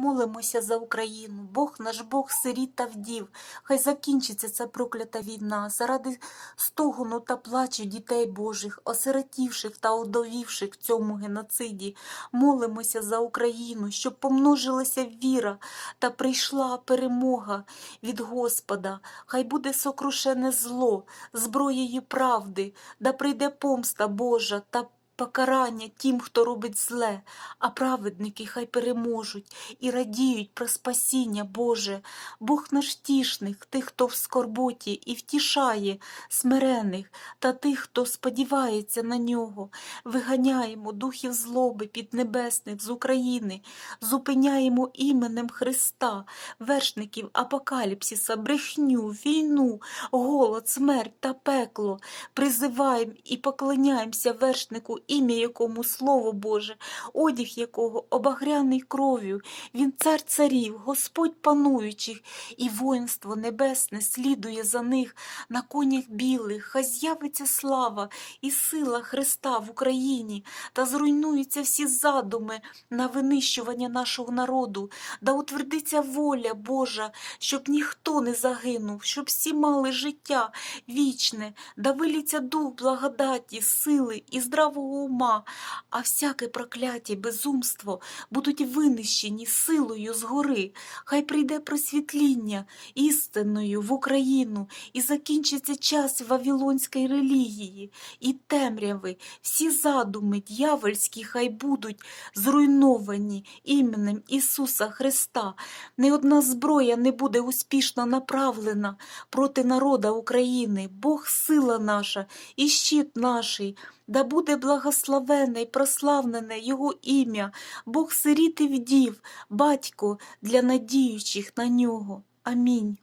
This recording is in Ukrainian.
Молимося за Україну, Бог наш Бог сиріт та вдів. Хай закінчиться ця проклята війна заради стогону та плачу дітей Божих, осиротівших та одовівших в цьому геноциді. Молимося за Україну, щоб помножилася віра та прийшла перемога від Господа. Хай буде сокрушене зло зброєю правди, да прийде помста Божа та покарання тим, хто робить зле, а праведники хай переможуть і радіють про спасіння Боже. Бог наш тішних, тих, хто в скорботі, і втішає смирених та тих, хто сподівається на нього. Виганяємо духів злоби піднебесних з України, зупиняємо іменем Христа, вершників апокаліпсиса, брехню, війну, голод, смерть та пекло. Призиваємо і поклоняємося вершнику, ім'я якому Слово Боже, одяг якого обагряний кров'ю. Він цар царів, Господь пануючих, і воїнство небесне слідує за них на конях білих. Хай з'явиться слава і сила Христа в Україні, та зруйнуються всі задуми на винищування нашого народу, да утвердиться воля Божа, щоб ніхто не загинув, щоб всі мали життя вічне, да виліться дух благодаті, сили і здравого ума, а всяке прокляття, безумство будуть винищені силою згори. Хай прийде просвітління істинною в Україну, і закінчиться час вавилонської релігії і темряви. Всі задуми дьявольські хай будуть зруйновані іменем Ісуса Христа. Не одна зброя не буде успішно направлена проти народа України. Бог сила наша і щит наший. Да буде благословене і прославлене Його ім'я, Бог сиріт і вдів, батько для надіючих на нього. Амінь.